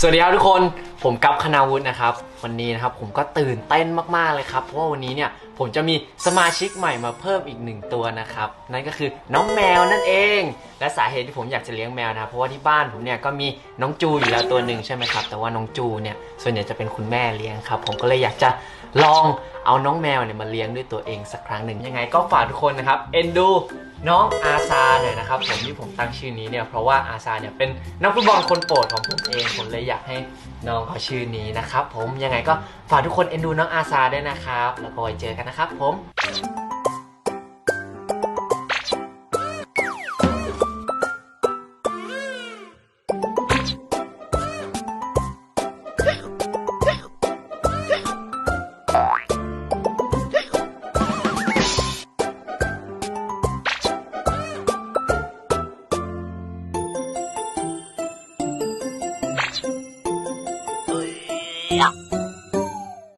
สวัสดีครับทุกคน ผมกัปคณาวุฒินะครับ วันนี้นะครับผมก็ตื่นเต้นมากๆเลยครับ เพราะว่าวันนี้เนี่ยผมจะมีสมาชิกใหม่มาเพิ่มอีกหนึ่งตัวนะครับ นั่นก็คือน้องแมวนั่นเอง และสาเหตุที่ผมอยากจะเลี้ยงแมวนะครับเพราะว่าที่บ้านผมเนี่ยก็มีน้องจูอยู่แล้วตัวหนึ่งใช่ไหมครับ แต่ว่าน้องจูเนี่ยส่วนใหญ่จะเป็นคุณแม่เลี้ยงครับ ผมก็เลยอยากจะลองเอาน้องแมวเนี่ยมาเลี้ยงด้วยตัวเองสักครั้งหนึ่งยังไง ก็ฝากทุกคนนะครับเอ็นดู น้องอาซาหน่อยนะครับผมที่ผมตั้งชื่อนี้เนี่ยเพราะว่าอาซาเนี่ยเป็นนักฟุตบอลคนโปรดของผมเองผมเลยอยากให้น้องเขาชื่อนี้นะครับผมยังไงก็ฝากทุกคนเอ็นดูน้องอาซาด้วยนะครับ แล้วก็ไว้เจอกันนะครับผม